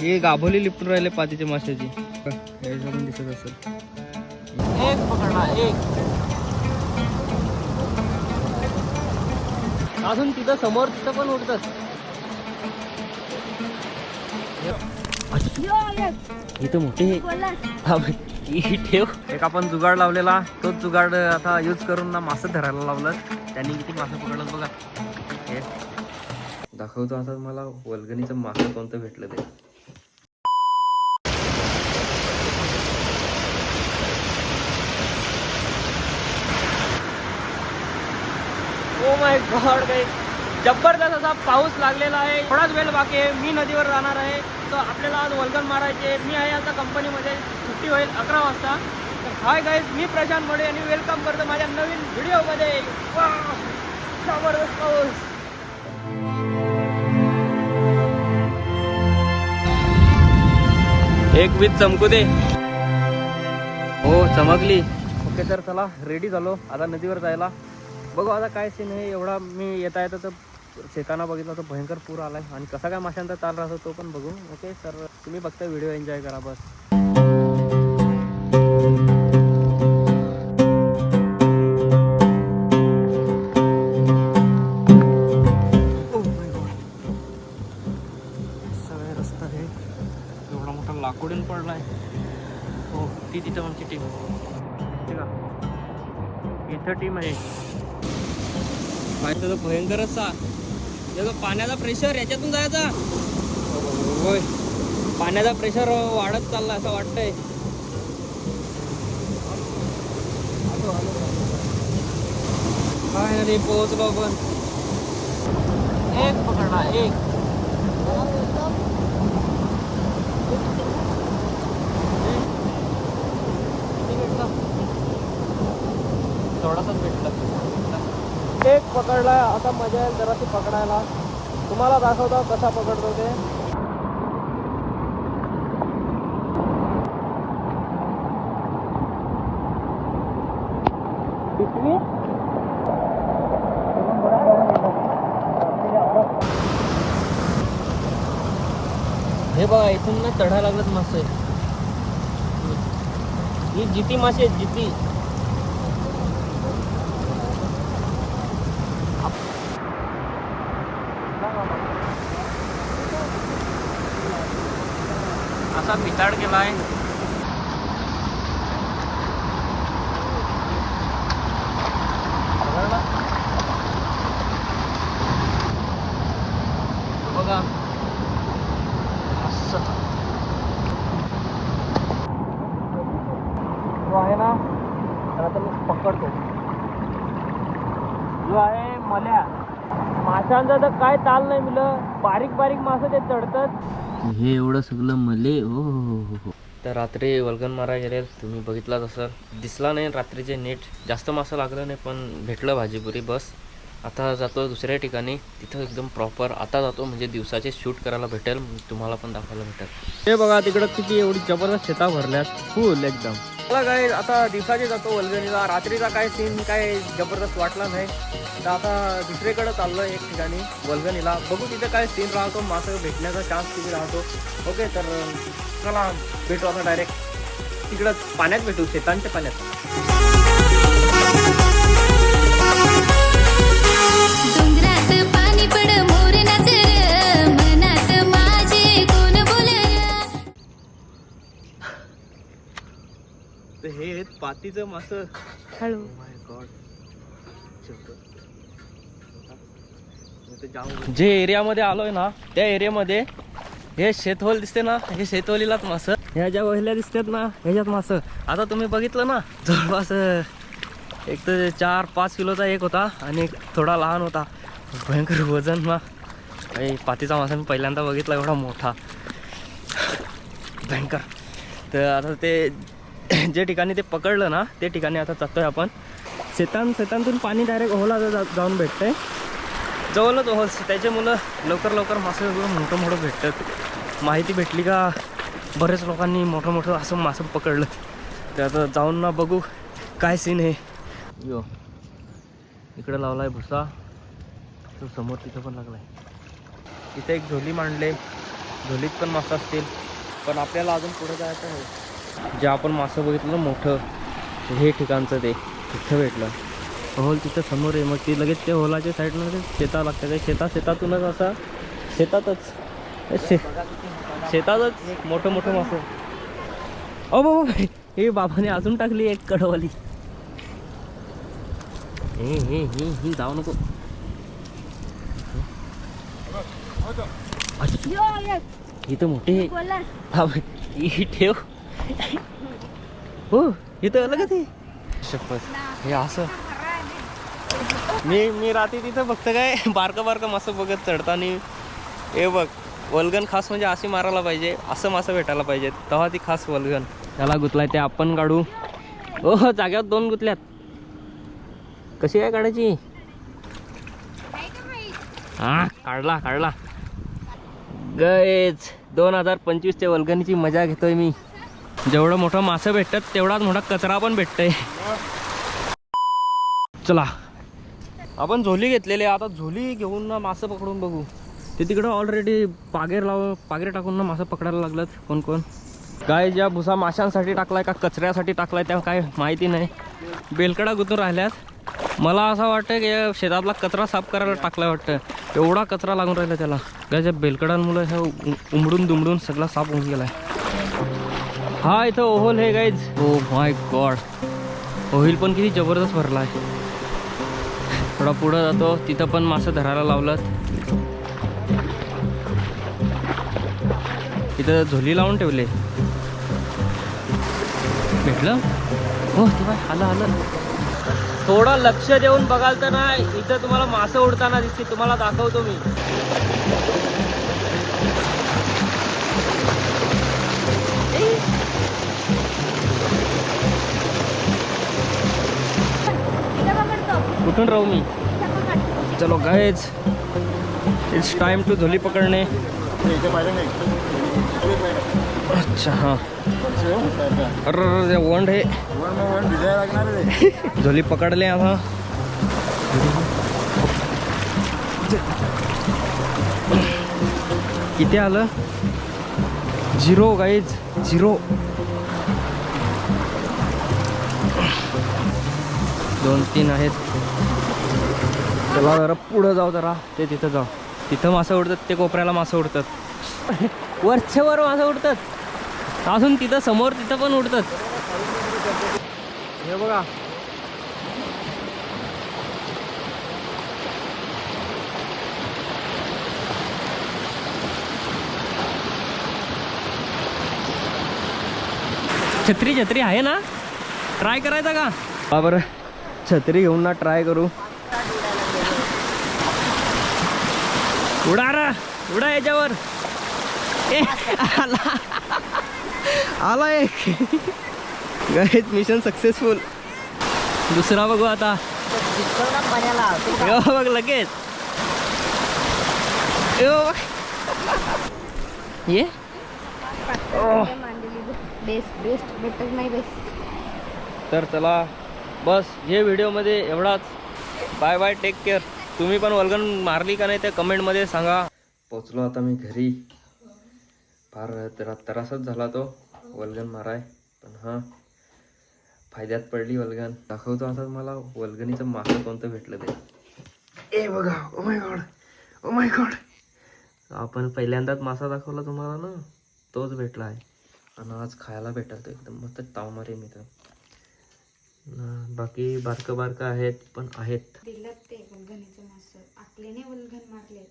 हे गाभोली लिपटून राहिले पातीच्या माशाची. हे दिसत असेल. एक पकडला एक. अजून तिथं समोर तिथं पण उडतात. इथं मोठे ही. ठेव. एक आपण जुगाड लावलेला. तोच जुगाड आता यूज करून ना मासे धरायला लावलं. त्यांनी किती मासे पकडलं बघा. हे. दाखवतो आता मला वल्गणीचं मासे कोणतं भेटलं ते ओ माय गॉड काही जबरदस्त असा पाऊस लागलेला आहे. थोडाच वेळ बाकी आहे. मी नदीवर जाणार आहे. तर आपल्याला आज वल्गन मारायचे. मी आहे आता कंपनीमध्ये सुट्टी होईल अकरा वाजता. तर हाय गाईज मी प्रशांत मोडे आणि वेलकम करतो माझ्या नवीन व्हिडिओमध्ये वाह! जबरदस्त पाऊस. एक वीज चमकू दे. हो चमकली. ओके तर चला रेडी झालो. आता नदीवर जायला. बघू आता काय सीन आहे. एवढा मी येता येता तर शेताना बघितलं तर भयंकर पूर आलाय. आणि कसा काय माशांचा ताल राहतो तो पण बघू. ओके सर तुम्ही बघता व्हिडिओ एन्जॉय करा बस. Oh सगळे एवढा मोठा लाकडून पडलाय. हो ती तिथं आमची टीम ठीक आहे इथं टीम आहे. तर भयंकरच सा. याचा पाण्याचा प्रेशर याच्यातून जायचा. होय. पाण्याचा प्रेशर वाढत चालला असं वाटतंय. काय फायनली पोहोचलो आपण. एक पकडला एक. थोडासाच भेटला. पकडलाय आता मजा येईल जरा ती पकडायला. तुम्हाला दाखवतो कसा पकडतो ते. हे बघा इथून ना चढायला लागलं मस्त आहे ही जिती मासे आहेत जिती असा पिताड केला आहे बघा. जो आहे ना तर आता मी पकडतो. जो आहे मल्या. माशांचा तर काय ताल नाही मिलं. बारीक बारीक मासे ते चढतात. हे एवढं सगळं मले? हो हो हो हो, हो. तर रात्री वल्गन मारा गेले तुम्ही बघितलाच असाल दिसला नाही रात्रीचे नीट. जास्त मासा लागलं नाही पण भेटलं भाजीपुरी बस. आता जातो दुसऱ्या ठिकाणी. तिथं एकदम प्रॉपर आता जातो म्हणजे दिवसाचे शूट करायला भेटेल तुम्हाला पण दाखवायला भेटेल. हे बघा तिकडं किती एवढी जबरदस्त शेता भरल्यात. फुल एकदम. मला काय आता दिवसाचे जातो वल्गणीला. रात्रीचा काय सीन काय जबरदस्त वाटला नाही. तर आता दुसरीकडे चाललो एक ठिकाणी वल्गणीला. बघू तिथे काय सीन राहतो मासं भेटण्याचा चान्स किती राहतो. ओके तर चला भेटू आता डायरेक्ट तिकडं पाण्यात भेटू शेतांच्या पाण्यात. हे आहेत पातीचं मास. हॅलो माय गॉड जे एरियामध्ये आलोय ना त्या एरियामध्ये हे शेतवल दिसते ना हे शेतवलीलाच मास. ह्या ज्या वहिल्या दिसतात ना ह्याच्यात मास. आता तुम्ही बघितलं ना जवळपास एक तर चार पाच किलोचा एक होता आणि एक थोडा लहान होता. भयंकर वजन ना. पातीचा मासा मी पहिल्यांदा बघितला एवढा मोठा. भयंकर. तर आता ते जे ठिकाणी ते पकडलं ना ते ठिकाणी आता जातोय आपण. शेतान शेतांतून पाणी डायरेक्ट ओहला जा जाऊन भेटतंय. जवळच ओहल त्याचे मुलं लवकर लवकर मासे मोठं मोठं भेटतात. माहिती भेटली का? बरेच लोकांनी मोठं मोठं असं मासं पकडलं. तर आता जाऊन ना बघू काय सीन आहे. यो. इकडं लावलाय भुसा. तो समोर तिथं पण लागलाय. तिथे एक झोली मांडले. झोलीत पण मासे असतील. पण आपल्याला अजून पुढे जायचं आहे जे आपण मासं बघितलं मोठं हे ठिकाणचं ते. तिथं भेटलं. होल तिथं समोर आहे. मग ती लगेच ते होलाच्या साईडनं ते शेता लागतं ते शेता शेतातूनच असा शेतातच. शे शेतातच मोठं मोठं मासं. ओ बाबा हे बाबाने अजून टाकली एक कडवाली. हे हे हे ही जाऊ नको इथं ही मोठी. ठेव हो. इथं आलं का ते. शपथ हे. असं. मी मी रात्री तिथं फक्त काय बारकं बारकं मासं बघत चढताना. हे बघ वलगन खास म्हणजे अशी मारायला पाहिजे. असं मासं भेटायला पाहिजे तेव्हा ती खास वलगन. त्याला गुतलाय ते आपण काढू. ओ हो जाग्यावर दोन गुतल्यात. कशी काय काढायची? हा काढला काढला. गैच दोन हजार पंचवीसच्या वल्गनीची मजा घेतोय मी. जेवढं मोठं मासं भेटतात तेवढाच मोठा कचरा पण भेटतंय. चला. आपण झोली घेतलेली आहे. आता झोली घेऊन ना मासं पकडून बघू. ते तिकडं ऑलरेडी पागेर लाव पागेर टाकून ना मासं पकडायला लागलात कोण कोण? काय ज्या भुसा माशांसाठी टाकलाय का कचऱ्यासाठी टाकलाय त्या काय माहिती नाही. बेलकडा गुंतून राहिल्यात. मला असं वाटतं की शेतातला कचरा साफ करायला टाकला वाटतं. एवढा कचरा लागून राहिला त्याला. त्याच्या बेलकडांमुळे हे उमडून दुमडून सगळा साफ होऊन गेलाय. हा इथं ओहोल हे गाईज ओ माय गॉड ओहिल पण किती जबरदस्त भरला आहे थोडा पुढं जातो. तिथं पण मासं धरायला लावलं तिथं झोली लावून ठेवले. भेटलं? हो ते बाय आलं आलं. थोडं लक्ष देऊन बघाल तर ना इथं तुम्हाला मासं उडताना दिसते तुम्हाला दाखवतो मी. कुठून राहू मी. चलो गायज इट्स टाइम टू धुली पकडणे. अच्छा हां. अरे वंड हे. झोली पकडले आता. किती आलं? Zero guys zero. दोन तीन आहेत. चला जरा पुढं जाऊ जरा. ते तिथं जाऊ. तिथं मासं उडतात ते कोपऱ्याला मासं उडतात. वरच्या वर मासं उडतात. अजून तिथं समोर तिथं पण उडतात. हे बघा. छत्री छत्री आहे ना? ट्राय करायचा का? हा बरं. छत्री घेऊन ना ट्राय करू. उडा रा. उडा याच्यावर. ए आला. आला एक. मिशन सक्सेसफुल दुसरा बघू आता. बघ लगेच. ये. तर चला बस हे व्हिडिओमध्ये एवढाच. बाय बाय टेक केअर तुम्ही पण वल्गन मारली का नाही ते कमेंटमध्ये सांगा. पोचलो आता मी घरी. फार जरा त्रासच झाला तो वल्गन माराय. पण हां फायद्यात पडली वल्गन. दाखवतो आता मला वल्गनीचं मासं कोणतं भेटलं ते. ए बघा oh my God oh my God आपण पहिल्यांदाच मासा दाखवला तुम्हाला ना तोच भेटला आहे. आणि आज खायला भेटल तो एकदम मस्त ताव मारे मी तर. न, बाकी बारकं बारकं आहेत पण आहेत. ते मासं. आकलेने वल्गन मारले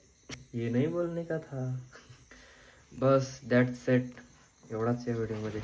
ये नाही बोलणे का था? बस दॅट सेट एवढाच या व्हिडिओमध्ये